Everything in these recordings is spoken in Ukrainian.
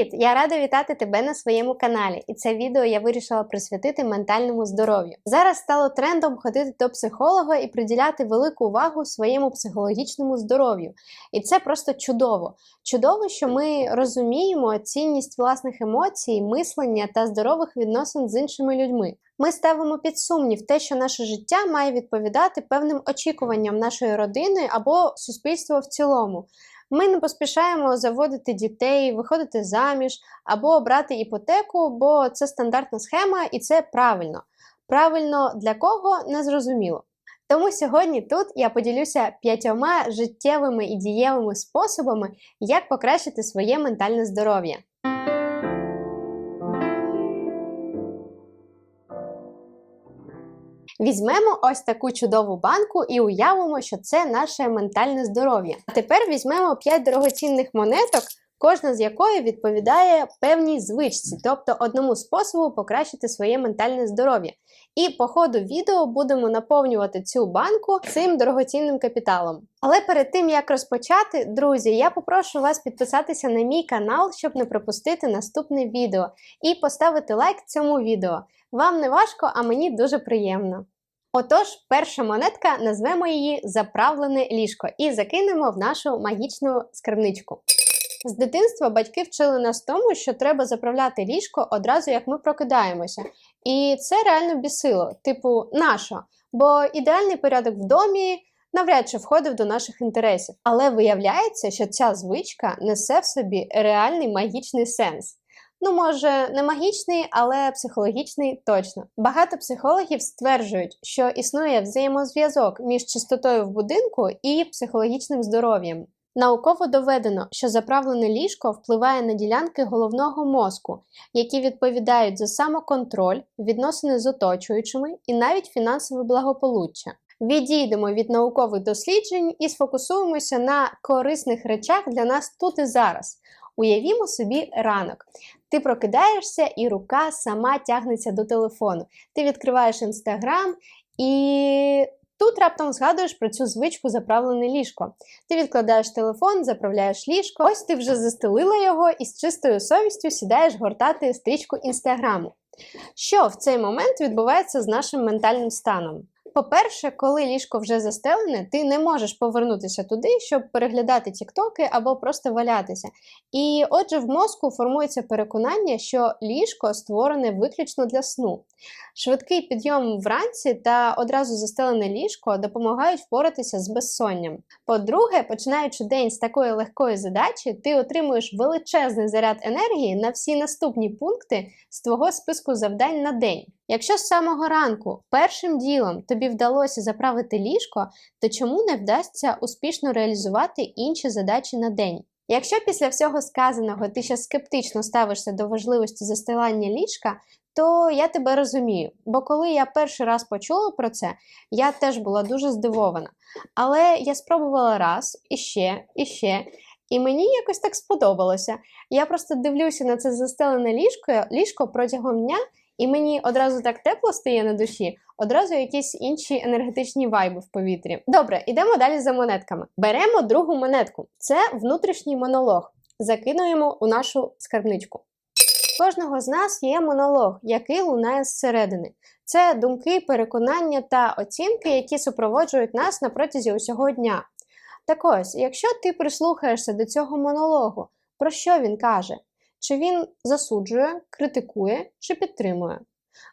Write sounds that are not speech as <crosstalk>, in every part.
Привіт! Я рада вітати тебе на своєму каналі, і це відео я вирішила присвятити ментальному здоров'ю. Зараз стало трендом ходити до психолога і приділяти велику увагу своєму психологічному здоров'ю. І це просто чудово. Чудово, що ми розуміємо цінність власних емоцій, мислення та здорових відносин з іншими людьми. Ми ставимо під сумнів те, що наше життя має відповідати певним очікуванням нашої родини або суспільства в цілому. Ми не поспішаємо заводити дітей, виходити заміж або брати іпотеку, бо це стандартна схема і це правильно. Правильно для кого не зрозуміло. Тому сьогодні тут я поділюся п'ятьома життєвими і дієвими способами, як покращити своє ментальне здоров'я. Візьмемо ось таку чудову банку і уявимо, що це наше ментальне здоров'я. А тепер візьмемо 5 дорогоцінних монеток, кожна з якої відповідає певній звичці, тобто одному способу покращити своє ментальне здоров'я. І по ходу відео будемо наповнювати цю банку цим дорогоцінним капіталом. Але перед тим як розпочати, друзі, я попрошу вас підписатися на мій канал, щоб не пропустити наступне відео, і поставити лайк цьому відео. Вам не важко, а мені дуже приємно. Отож, перша монетка назвемо її заправлене ліжко і закинемо в нашу магічну скарбничку. З дитинства батьки вчили нас тому, що треба заправляти ліжко одразу, як ми прокидаємося. І це реально бісило, типу, нащо? Бо ідеальний порядок в домі навряд чи входив до наших інтересів. Але виявляється, що ця звичка несе в собі реальний магічний сенс. Ну, може, не магічний, але психологічний точно. Багато психологів стверджують, що існує взаємозв'язок між чистотою в будинку і психологічним здоров'ям. Науково доведено, що заправлене ліжко впливає на ділянки головного мозку, які відповідають за самоконтроль, відносини з оточуючими і навіть фінансове благополуччя. Відійдемо від наукових досліджень і сфокусуємося на корисних речах для нас тут і зараз. Уявімо собі ранок. Ти прокидаєшся, і рука сама тягнеться до телефону. Ти відкриваєш інстаграм і. Тут раптом згадуєш про цю звичку заправлене ліжко. Ти відкладаєш телефон, заправляєш ліжко, ось ти вже застелила його і з чистою совістю сідаєш гортати стрічку інстаграму. Що в цей момент відбувається з нашим ментальним станом? По-перше, коли ліжко вже застелене, ти не можеш повернутися туди, щоб переглядати тіктоки або просто валятися. І отже, в мозку формується переконання, що ліжко створене виключно для сну. Швидкий підйом вранці та одразу застелене ліжко допомагають впоратися з безсонням. По-друге, починаючи день з такої легкої задачі, ти отримуєш величезний заряд енергії на всі наступні пункти з твого списку завдань на день. Якщо з самого ранку першим ділом тобі вдалося заправити ліжко, то чому не вдасться успішно реалізувати інші задачі на день? Якщо після всього сказаного ти ще скептично ставишся до важливості застилання ліжка, то я тебе розумію. Бо коли я перший раз почула про це, я теж була дуже здивована. Але я спробувала раз, і ще, і ще. І мені якось так сподобалося. Я просто дивлюся на це застелене ліжко, ліжко протягом дня, і мені одразу так тепло стає на душі, одразу якісь інші енергетичні вайби в повітрі. Добре, йдемо далі за монетками. Беремо другу монетку. Це внутрішній монолог. Закинуємо у нашу скарбничку. Кожного з нас є монолог, який лунає зсередини. Це думки, переконання та оцінки, які супроводжують нас на протязі усього дня. Так ось, якщо ти прислухаєшся до цього монологу, про що він каже? Чи він засуджує, критикує чи підтримує?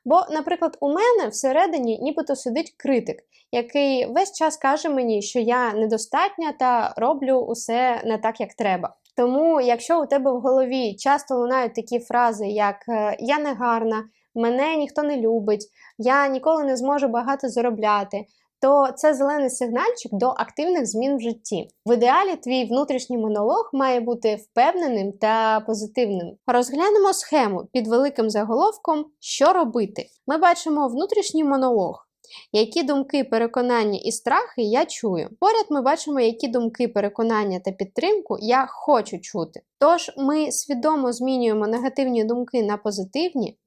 Бо, наприклад, у мене всередині нібито сидить критик, який весь час каже мені, що я недостатня та роблю усе не так, як треба. Тому, якщо у тебе в голові часто лунають такі фрази, як я не гарна, мене ніхто не любить, я ніколи не зможу багато заробляти, то це зелений сигнальчик до активних змін в житті. В ідеалі твій внутрішній монолог має бути впевненим та позитивним. Розглянемо схему під великим заголовком Що робити. Ми бачимо внутрішній монолог. Які думки, переконання і страхи я чую. Поряд ми бачимо, які думки, переконання та підтримку я хочу чути. Тож ми свідомо змінюємо негативні думки на позитивні,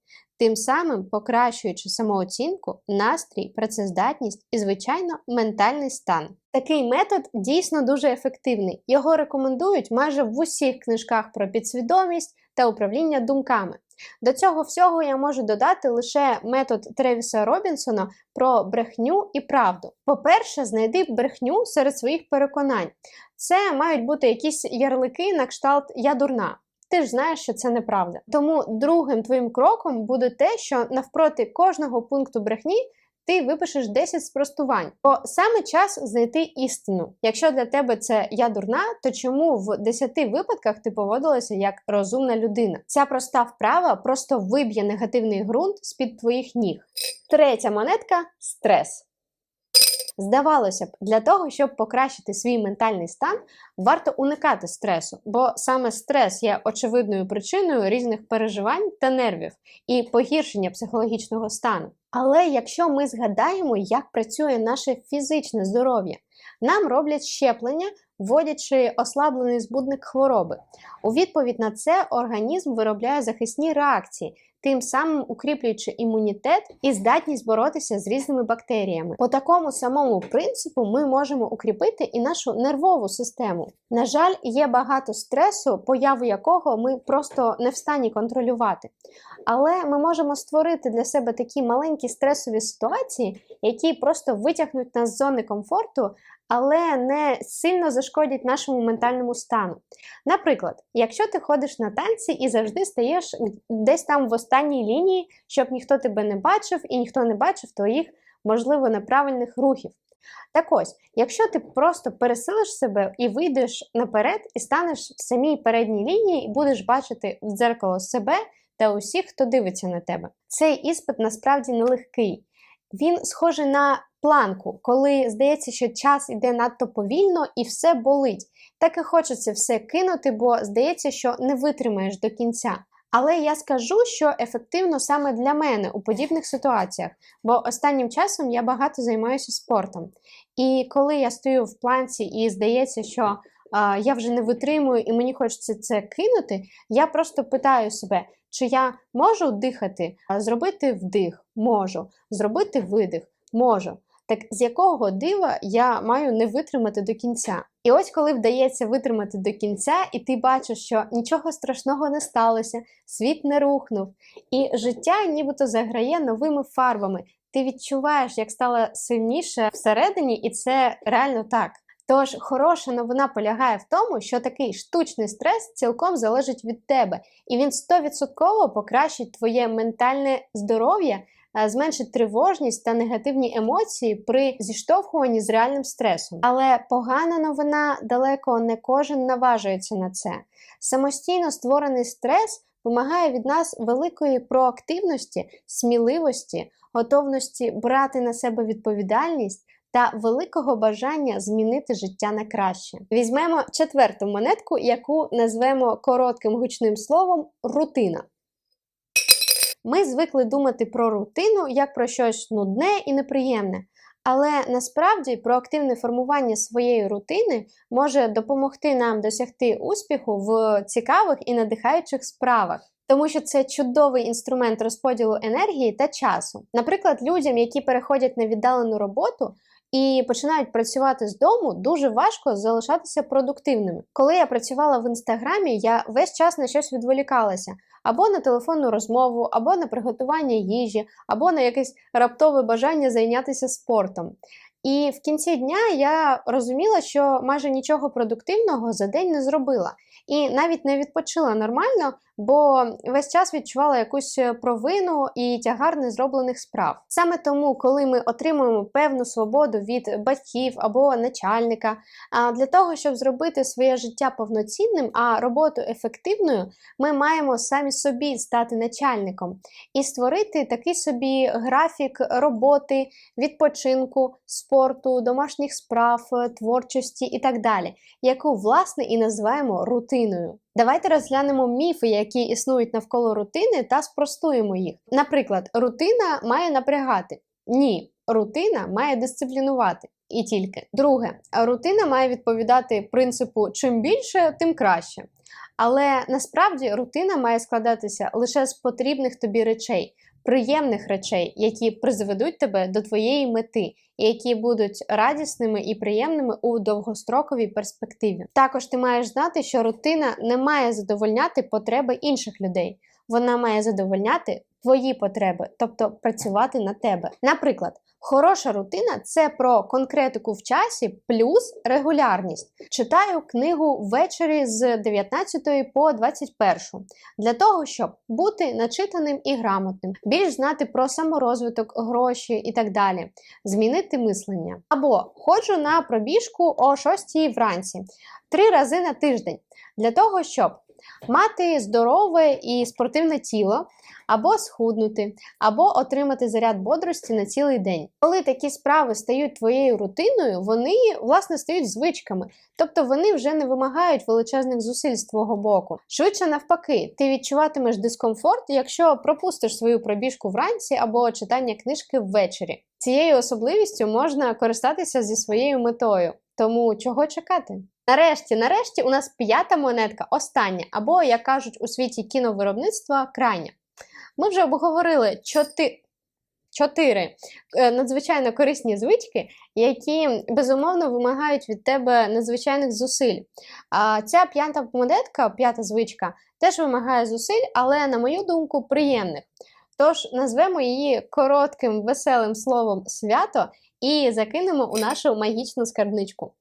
тим самим покращуючи самооцінку, настрій, працездатність і, звичайно, ментальний стан. Такий метод дійсно дуже ефективний. Його рекомендують майже в усіх книжках про підсвідомість та управління думками. До цього всього я можу додати лише метод Тревіса Робінсона про брехню і правду. По-перше, знайди брехню серед своїх переконань. Це мають бути якісь ярлики на кшталт Я дурна. Ти ж знаєш, що це неправда. Тому другим твоїм кроком буде те, що навпроти кожного пункту брехні ти випишеш 10 спростувань. Бо саме час знайти істину. Якщо для тебе це я дурна, то чому в 10 випадках ти поводилася як розумна людина? Ця проста вправа просто виб'є негативний ґрунт з-під твоїх ніг. Третя монетка стрес. Здавалося б, для того, щоб покращити свій ментальний стан, варто уникати стресу, бо саме стрес є очевидною причиною різних переживань та нервів і погіршення психологічного стану. Але якщо ми згадаємо, як працює наше фізичне здоров'я, нам роблять щеплення, вводячи ослаблений збудник хвороби. У відповідь на це організм виробляє захисні реакції, тим самим укріплюючи імунітет і здатність боротися з різними бактеріями. По такому самому принципу ми можемо укріпити і нашу нервову систему. На жаль, є багато стресу, появу якого ми просто не в стані контролювати. Але ми можемо створити для себе такі маленькі стресові ситуації, які просто витягнуть нас з зони комфорту, але не сильно зашкодять нашому ментальному стану. Наприклад, якщо ти ходиш на танці і завжди стаєш десь там в останній лінії, щоб ніхто тебе не бачив і ніхто не бачив твоїх, можливо, неправильних рухів. Так ось, якщо ти просто пересилиш себе і вийдеш наперед, і станеш в самій передній лінії, і будеш бачити в дзеркало себе та усіх, хто дивиться на тебе. Цей іспит насправді нелегкий. Він схожий на планку, коли здається, що час іде надто повільно і все болить. Так і хочеться все кинути, бо здається, що не витримаєш до кінця. Але я скажу, що ефективно саме для мене у подібних ситуаціях, бо останнім часом я багато займаюся спортом. І коли я стою в планці і здається, що а, я вже не витримую і мені хочеться це кинути, я просто питаю себе, чи я можу дихати, зробити вдих, можу, зробити видих, можу. Так з якого дива я маю не витримати до кінця? І ось коли вдається витримати до кінця, і ти бачиш, що нічого страшного не сталося, світ не рухнув, і життя нібито заграє новими фарбами. Ти відчуваєш, як стало сильніше всередині, і це реально так. Тож хороша новина полягає в тому, що такий штучний стрес цілком залежить від тебе, і він 100% покращить твоє ментальне здоров'я, зменшить тривожність та негативні емоції при зіштовхуванні з реальним стресом. Але погана новина далеко не кожен наважується на це. Самостійно створений стрес вимагає від нас великої проактивності, сміливості, готовності брати на себе відповідальність та великого бажання змінити життя на краще. Візьмемо четверту монетку, яку назвемо коротким гучним словом рутина. Ми звикли думати про рутину як про щось нудне і неприємне. Але насправді проактивне формування своєї рутини може допомогти нам досягти успіху в цікавих і надихаючих справах, тому що це чудовий інструмент розподілу енергії та часу. Наприклад, людям, які переходять на віддалену роботу, і починають працювати з дому, дуже важко залишатися продуктивними. Коли я працювала в інстаграмі, я весь час на щось відволікалася. Або на телефонну розмову, або на приготування їжі, або на якесь раптове бажання зайнятися спортом. І в кінці дня я розуміла, що майже нічого продуктивного за день не зробила. І навіть не відпочила нормально, бо весь час відчувала якусь провину і тягар незроблених справ. Саме тому, коли ми отримуємо певну свободу від батьків або начальника, для того, щоб зробити своє життя повноцінним, а роботу ефективною, ми маємо самі собі стати начальником і створити такий собі графік роботи, відпочинку, спорту, домашніх справ, творчості і так далі, яку власне і називаємо рутиною. Давайте розглянемо міфи, які існують навколо рутини, та спростуємо їх. Наприклад, рутина має напрягати. Ні, рутина має дисциплінувати. І тільки. Друге, рутина має відповідати принципу чим більше, тим краще. Але насправді рутина має складатися лише з потрібних тобі речей. Приємних речей, які призведуть тебе до твоєї мети, і які будуть радісними і приємними у довгостроковій перспективі. Також ти маєш знати, що рутина не має задовольняти потреби інших людей. Вона має задовольняти твої потреби, тобто працювати на тебе. Наприклад, хороша рутина це про конкретику в часі плюс регулярність. Читаю книгу ввечері з 19 по 21 для того, щоб бути начитаним і грамотним, більш знати про саморозвиток, гроші і так далі, змінити мислення. Або ходжу на пробіжку о 6 вранці три рази на тиждень для того, щоб мати здорове і спортивне тіло, або схуднути, або отримати заряд бодрості на цілий день. Коли такі справи стають твоєю рутиною, вони власне стають звичками, тобто вони вже не вимагають величезних зусиль з твого боку. Швидше навпаки, ти відчуватимеш дискомфорт, якщо пропустиш свою пробіжку вранці або читання книжки ввечері. Цією особливістю можна користатися зі своєю метою. Тому чого чекати? Нарешті, нарешті, у нас п'ята монетка, остання, або, як кажуть у світі кіновиробництва, крайня. Ми вже обговорили чотири. Чотири е, надзвичайно корисні звички, які безумовно вимагають від тебе надзвичайних зусиль. А ця п'ята монетка, п'ята звичка, теж вимагає зусиль, але, на мою думку, приємних. Тож назвемо її коротким веселим словом свято і закинемо у нашу магічну скарбничку.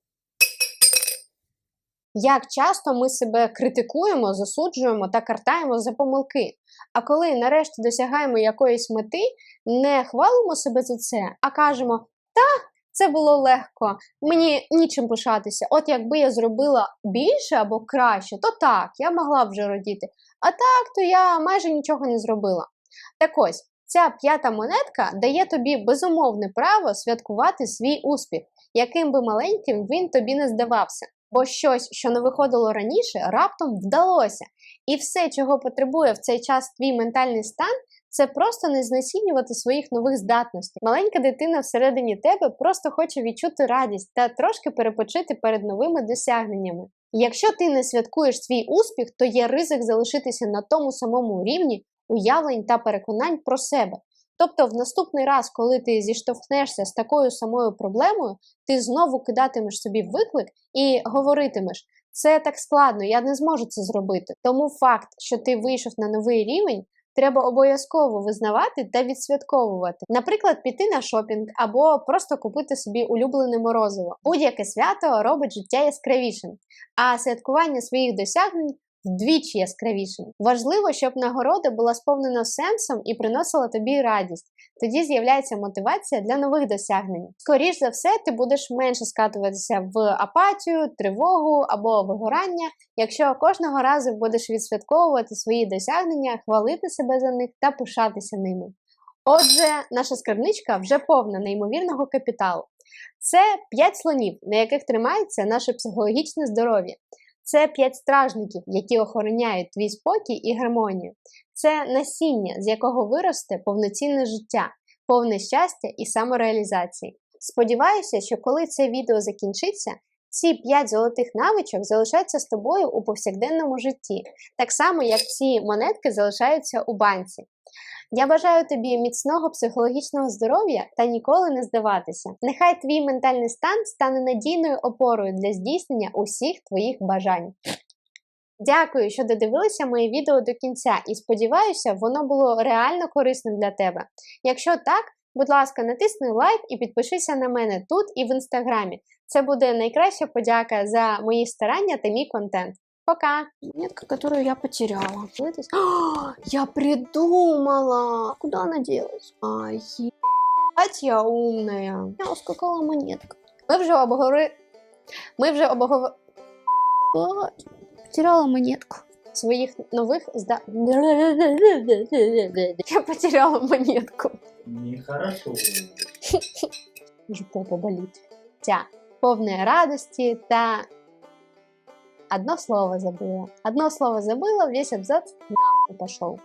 Як часто ми себе критикуємо, засуджуємо та картаємо за помилки. А коли нарешті досягаємо якоїсь мети, не хвалимо себе за це, а кажемо: та, це було легко, мені нічим пишатися. От якби я зробила більше або краще, то так, я могла вже родіти. А так, то я майже нічого не зробила. Так ось, ця п'ята монетка дає тобі безумовне право святкувати свій успіх, яким би маленьким він тобі не здавався. Бо щось, що не виходило раніше, раптом вдалося. І все, чого потребує в цей час твій ментальний стан, це просто не знецінювати своїх нових здатностей. Маленька дитина всередині тебе просто хоче відчути радість та трошки перепочити перед новими досягненнями. Якщо ти не святкуєш свій успіх, то є ризик залишитися на тому самому рівні уявлень та переконань про себе. Тобто, в наступний раз, коли ти зіштовхнешся з такою самою проблемою, ти знову кидатимеш собі виклик і говоритимеш: це так складно, я не зможу це зробити. Тому факт, що ти вийшов на новий рівень, треба обов'язково визнавати та відсвятковувати. Наприклад, піти на шопінг або просто купити собі улюблене морозиво. Будь-яке свято робить життя яскравішим, а святкування своїх досягнень вдвічі яскравішим. Важливо, щоб нагорода була сповнена сенсом і приносила тобі радість. Тоді з'являється мотивація для нових досягнень. Скоріш за все, ти будеш менше скатуватися в апатію, тривогу або вигорання, якщо кожного разу будеш відсвятковувати свої досягнення, хвалити себе за них та пишатися ними. Отже, наша скарбничка вже повна неймовірного капіталу. Це 5 слонів, на яких тримається наше психологічне здоров'я. Це п'ять стражників, які охороняють твій спокій і гармонію. Це насіння, з якого виросте повноцінне життя, повне щастя і самореалізації. Сподіваюся, що коли це відео закінчиться, ці п'ять золотих навичок залишаються з тобою у повсякденному житті, так само, як ці монетки залишаються у банці. Я бажаю тобі міцного психологічного здоров'я та ніколи не здаватися. Нехай твій ментальний стан стане надійною опорою для здійснення усіх твоїх бажань. Дякую, що додивилися моє відео до кінця, і сподіваюся, воно було реально корисним для тебе. Якщо так, будь ласка, натисни лайк і підпишися на мене тут і в інстаграмі. Це буде найкраща подяка за мої старання та мій контент. Пока! Монетка, которую я потеряла. О, <gasps> я придумала! Куда она делась? А, ебать, я умная. Я ускакала монетка. Ми вже обговори... Ми вже обговор... Потеряла монетку. Своїх нових зда... <laughs> Я потеряла монетку. Нехорошо. <laughs> Вже попа болить. Ця повне радості та Одно слово забыла. Одно слово забыла, весь абзац нахуй пошел.